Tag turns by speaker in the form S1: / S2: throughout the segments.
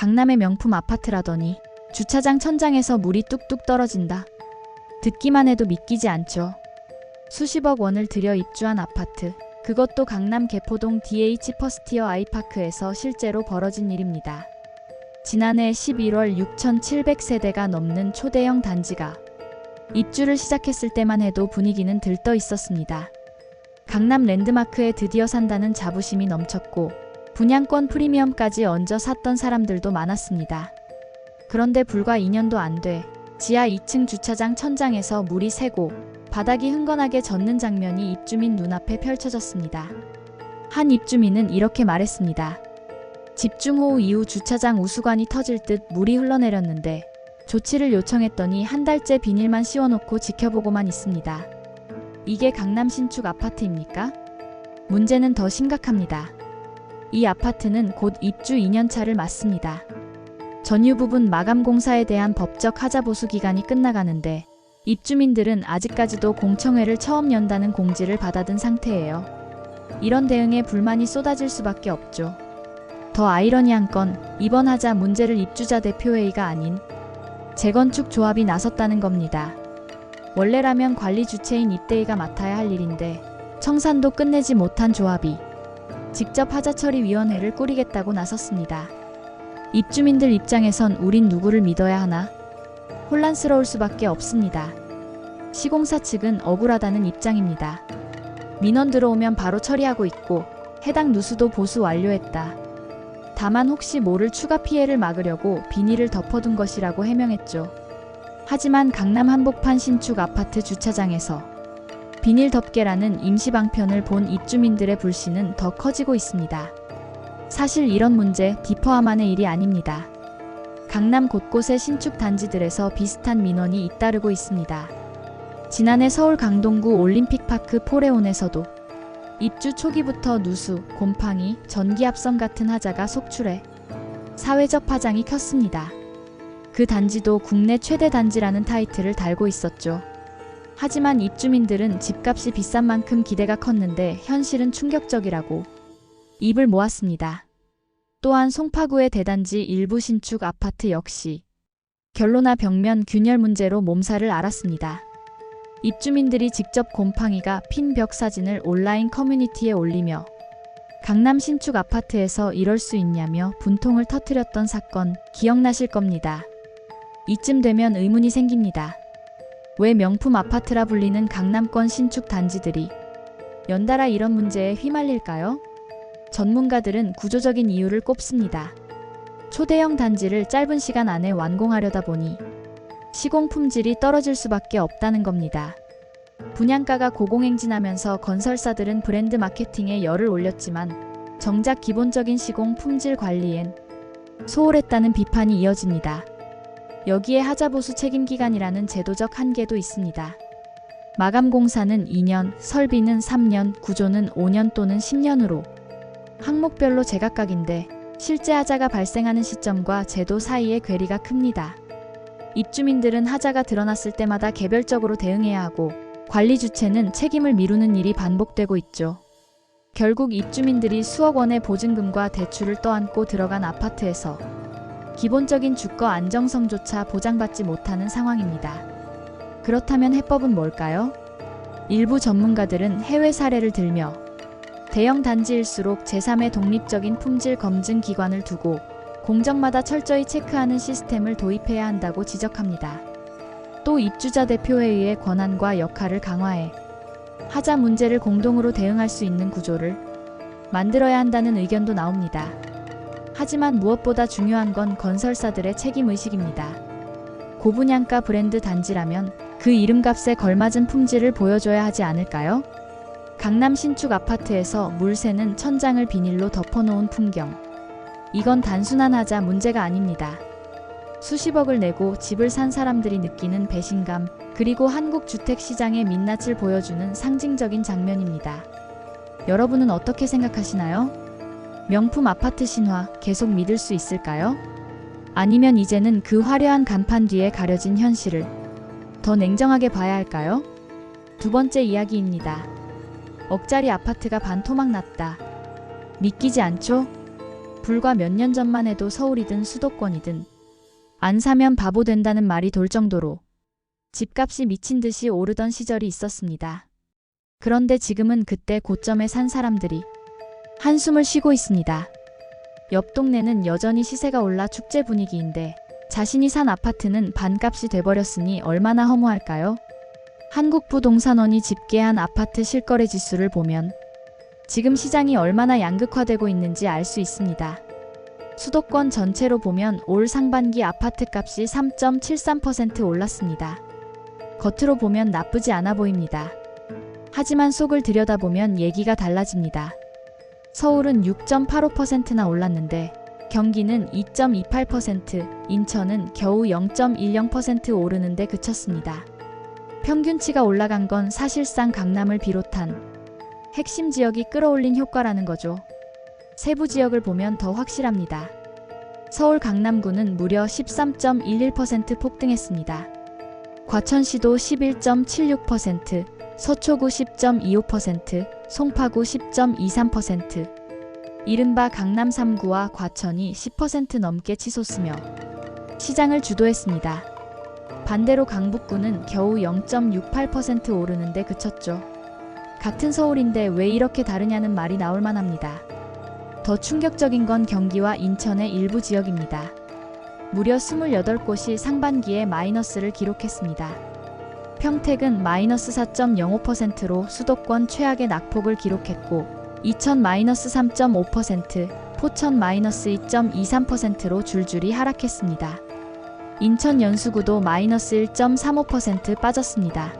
S1: 강남의 명품 아파트라더니 주차장 천장에서 물이 뚝뚝 떨어진다. 듣기만 해도 믿기지 않죠. 수십억 원을 들여 입주한 아파트. 그것도 강남 개포동 DH 퍼스티어 아이파크에서 실제로 벌어진 일입니다. 지난해 11월 6,700세대가 넘는 초대형 단지가 입주를 시작했을 때만 해도 분위기는 들떠 있었습니다. 강남 랜드마크에 드디어 산다는 자부심이 넘쳤고 분양권 프리미엄까지 얹어 샀던 사람들도 많았습니다. 그런데 불과 2년도 안 돼 지하 2층 주차장 천장에서 물이 새고 바닥이 흥건하게 젖는 장면이 입주민 눈앞에 펼쳐졌습니다. 한 입주민은 이렇게 말했습니다. 집중호우 이후 주차장 우수관이 터질 듯 물이 흘러내렸는데 조치를 요청했더니 한 달째 비닐만 씌워놓고 지켜보고만 있습니다. 이게 강남 신축 아파트입니까? 문제는 더 심각합니다. 이 아파트는 곧 입주 2년차를 맞습니다. 전유 부분 마감 공사에 대한 법적 하자 보수 기간이 끝나가는데 입주민들은 아직까지도 공청회를 처음 연다는 공지를 받아든 상태예요. 이런 대응에 불만이 쏟아질 수밖에 없죠. 더 아이러니한 건 이번 하자 문제를 입주자 대표회의가 아닌 재건축 조합이 나섰다는 겁니다. 원래라면 관리 주체인 입대위가 맡아야 할 일인데 청산도 끝내지 못한 조합이 직접 하자처리위원회를 꾸리겠다고 나섰습니다. 입주민들 입장에선 우린 누구를 믿어야 하나? 혼란스러울 수밖에 없습니다. 시공사 측은 억울하다는 입장입니다. 민원 들어오면 바로 처리하고 있고 해당 누수도 보수 완료했다. 다만 혹시 모를 추가 피해를 막으려고 비닐을 덮어둔 것이라고 해명했죠. 하지만 강남 한복판 신축 아파트 주차장에서 비닐 덮개라는 임시 방편을 본 입주민들의 불신은 더 커지고 있습니다. 사실 이런 문제 디퍼아만의 일이 아닙니다. 강남 곳곳의 신축 단지들에서 비슷한 민원이 잇따르고 있습니다. 지난해 서울 강동구 올림픽파크 포레온에서도 입주 초기부터 누수, 곰팡이, 전기압선 같은 하자가 속출해 사회적 파장이 컸습니다. 그 단지도 국내 최대 단지라는 타이틀을 달고 있었죠. 하지만 입주민들은 집값이 비싼 만큼 기대가 컸는데 현실은 충격적이라고 입을 모았습니다. 또한 송파구의 대단지 일부 신축 아파트 역시 결로나 벽면 균열 문제로 몸살을 앓았습니다. 입주민들이 직접 곰팡이가 핀 벽 사진을 온라인 커뮤니티에 올리며 강남 신축 아파트에서 이럴 수 있냐며 분통을 터뜨렸던 사건 기억나실 겁니다. 이쯤 되면 의문이 생깁니다. 왜 명품 아파트라 불리는 강남권 신축 단지들이 연달아 이런 문제에 휘말릴까요? 전문가들은 구조적인 이유를 꼽습니다. 초대형 단지를 짧은 시간 안에 완공하려다 보니 시공 품질이 떨어질 수밖에 없다는 겁니다. 분양가가 고공행진하면서 건설사들은 브랜드 마케팅에 열을 올렸지만 정작 기본적인 시공 품질 관리엔 소홀했다는 비판이 이어집니다. 여기에 하자보수 책임기간이라는 제도적 한계도 있습니다. 마감 공사는 2년, 설비는 3년, 구조는 5년 또는 10년으로 항목별로 제각각인데 실제 하자가 발생하는 시점과 제도 사이의 괴리가 큽니다. 입주민들은 하자가 드러났을 때마다 개별적으로 대응해야 하고 관리 주체는 책임을 미루는 일이 반복되고 있죠. 결국 입주민들이 수억 원의 보증금과 대출을 떠안고 들어간 아파트에서 기본적인 주거 안정성조차 보장받지 못하는 상황입니다. 그렇다면 해법은 뭘까요? 일부 전문가들은 해외 사례를 들며 대형 단지일수록 제3의 독립적인 품질 검증 기관을 두고 공정마다 철저히 체크하는 시스템을 도입해야 한다고 지적합니다. 또 입주자 대표회의의 권한과 역할을 강화해 하자 문제를 공동으로 대응할 수 있는 구조를 만들어야 한다는 의견도 나옵니다. 하지만 무엇보다 중요한 건 건설사들의 책임의식입니다. 고분양가 브랜드 단지라면 그 이름값에 걸맞은 품질을 보여줘야 하지 않을까요? 강남 신축 아파트에서 물새는 천장을 비닐로 덮어놓은 풍경. 이건 단순한 하자 문제가 아닙니다. 수십억을 내고 집을 산 사람들이 느끼는 배신감, 그리고 한국 주택 시장의 민낯을 보여주는 상징적인 장면입니다. 여러분은 어떻게 생각하시나요? 명품 아파트 신화 계속 믿을 수 있을까요? 아니면 이제는 그 화려한 간판 뒤에 가려진 현실을 더 냉정하게 봐야 할까요? 두 번째 이야기입니다. 억짜리 아파트가 반토막 났다. 믿기지 않죠? 불과 몇 년 전만 해도 서울이든 수도권이든 안 사면 바보 된다는 말이 돌 정도로 집값이 미친 듯이 오르던 시절이 있었습니다. 그런데 지금은 그때 고점에 산 사람들이 한숨을 쉬고 있습니다. 옆 동네는 여전히 시세가 올라 축제 분위기인데 자신이 산 아파트는 반값이 돼버렸으니 얼마나 허무할까요? 한국부동산원이 집계한 아파트 실거래 지수를 보면 지금 시장이 얼마나 양극화되고 있는지 알 수 있습니다. 수도권 전체로 보면 올 상반기 아파트 값이 3.73% 올랐습니다. 겉으로 보면 나쁘지 않아 보입니다. 하지만 속을 들여다보면 얘기가 달라집니다. 서울은 6.85%나 올랐는데 경기는 2.28%, 인천은 겨우 0.10% 오르는데 그쳤습니다. 평균치가 올라간 건 사실상 강남을 비롯한 핵심 지역이 끌어올린 효과라는 거죠. 세부 지역을 보면 더 확실합니다. 서울 강남구는 무려 13.11% 폭등했습니다. 과천시도 11.76%, 서초구 10.25%, 송파구 10.23%, 이른바 강남 3구와 과천이 10% 넘게 치솟으며 시장을 주도했습니다. 반대로 강북구는 겨우 0.68% 오르는데 그쳤죠. 같은 서울인데 왜 이렇게 다르냐는 말이 나올 만합니다. 더 충격적인 건 경기와 인천의 일부 지역입니다. 무려 28곳이 상반기에 마이너스를 기록했습니다. 평택은 마이너스 4.05%로 수도권 최악의 낙폭을 기록했고, 이천 마이너스 3.5%, 포천 마이너스 2.23%로 줄줄이 하락했습니다. 인천 연수구도 마이너스 1.35% 빠졌습니다.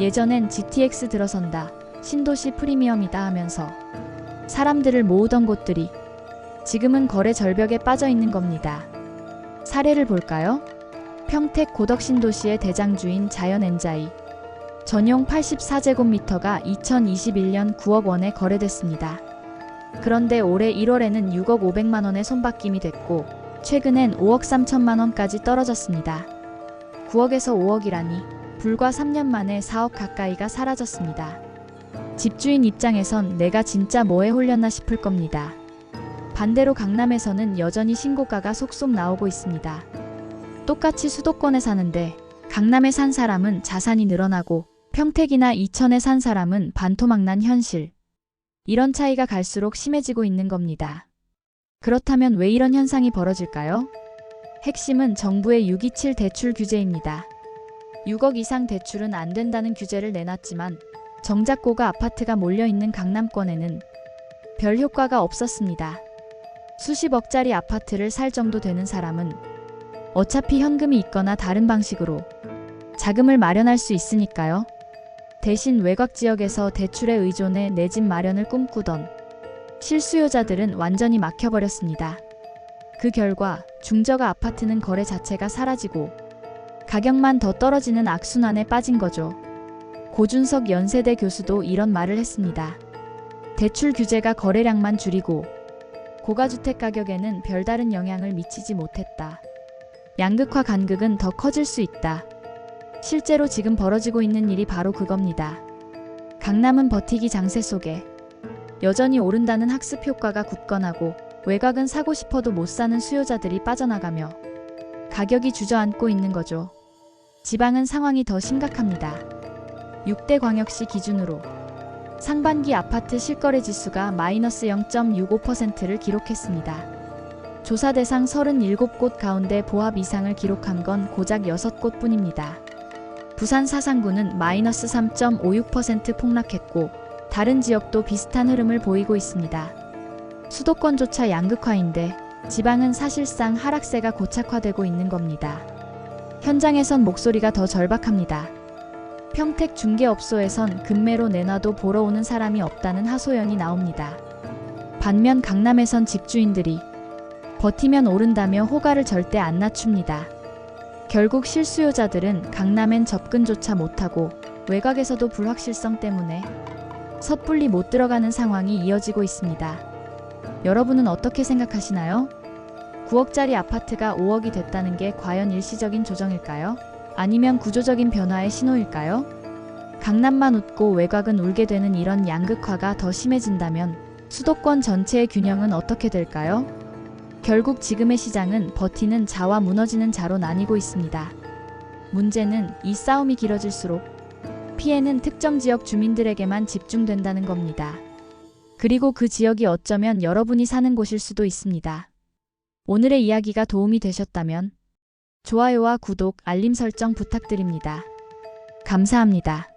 S1: 예전엔 GTX 들어선다, 신도시 프리미엄이다 하면서 사람들을 모으던 곳들이 지금은 거래 절벽에 빠져 있는 겁니다. 사례를 볼까요? 평택 고덕신도시의 대장주인 자연엔자이 전용 84제곱미터가 2021년 9억 원에 거래됐습니다. 그런데 올해 1월에는 6억 500만 원의 손바뀜이 됐고 최근엔 5억 3천만 원까지 떨어졌습니다. 9억에서 5억이라니 불과 3년 만에 4억 가까이가 사라졌습니다. 집주인 입장에선 내가 진짜 뭐에 홀렸나 싶을 겁니다. 반대로 강남에서는 여전히 신고가가 속속 나오고 있습니다. 똑같이 수도권에 사는데 강남에 산 사람은 자산이 늘어나고 평택이나 이천에 산 사람은 반토막난 현실. 이런 차이가 갈수록 심해지고 있는 겁니다. 그렇다면 왜 이런 현상이 벌어질까요? 핵심은 정부의 627 대출 규제입니다. 6억 이상 대출은 안 된다는 규제를 내놨지만 정작 고가 아파트가 몰려있는 강남권에는 별 효과가 없었습니다. 수십억짜리 아파트를 살 정도 되는 사람은 어차피 현금이 있거나 다른 방식으로 자금을 마련할 수 있으니까요. 대신 외곽 지역에서 대출에 의존해 내 집 마련을 꿈꾸던 실수요자들은 완전히 막혀버렸습니다. 그 결과 중저가 아파트는 거래 자체가 사라지고 가격만 더 떨어지는 악순환에 빠진 거죠. 고준석 연세대 교수도 이런 말을 했습니다. 대출 규제가 거래량만 줄이고 고가주택 가격에는 별다른 영향을 미치지 못했다. 양극화 간극은 더 커질 수 있다. 실제로 지금 벌어지고 있는 일이 바로 그겁니다. 강남은 버티기 장세 속에 여전히 오른다는 학습 효과가 굳건하고 외곽은 사고 싶어도 못 사는 수요자들이 빠져나가며 가격이 주저앉고 있는 거죠. 지방은 상황이 더 심각합니다. 6대 광역시 기준으로 상반기 아파트 실거래 지수가 마이너스 0.65%를 기록했습니다. 조사 대상 37곳 가운데 보합 이상을 기록한 건 고작 6곳 뿐입니다. 부산 사상구는 마이너스 3.56% 폭락했고 다른 지역도 비슷한 흐름을 보이고 있습니다. 수도권조차 양극화인데 지방은 사실상 하락세가 고착화되고 있는 겁니다. 현장에선 목소리가 더 절박합니다. 평택 중개업소에선 금매로 내놔도 보러 오는 사람이 없다는 하소연이 나옵니다. 반면 강남에선 집주인들이 버티면 오른다며 호가를 절대 안 낮춥니다. 결국 실수요자들은 강남엔 접근조차 못하고 외곽에서도 불확실성 때문에 섣불리 못 들어가는 상황이 이어지고 있습니다. 여러분은 어떻게 생각하시나요? 9억짜리 아파트가 5억이 됐다는 게 과연 일시적인 조정일까요? 아니면 구조적인 변화의 신호일까요? 강남만 웃고 외곽은 울게 되는 이런 양극화가 더 심해진다면 수도권 전체의 균형은 어떻게 될까요? 결국 지금의 시장은 버티는 자와 무너지는 자로 나뉘고 있습니다. 문제는 이 싸움이 길어질수록 피해는 특정 지역 주민들에게만 집중된다는 겁니다. 그리고 그 지역이 어쩌면 여러분이 사는 곳일 수도 있습니다. 오늘의 이야기가 도움이 되셨다면 좋아요와 구독, 알림 설정 부탁드립니다. 감사합니다.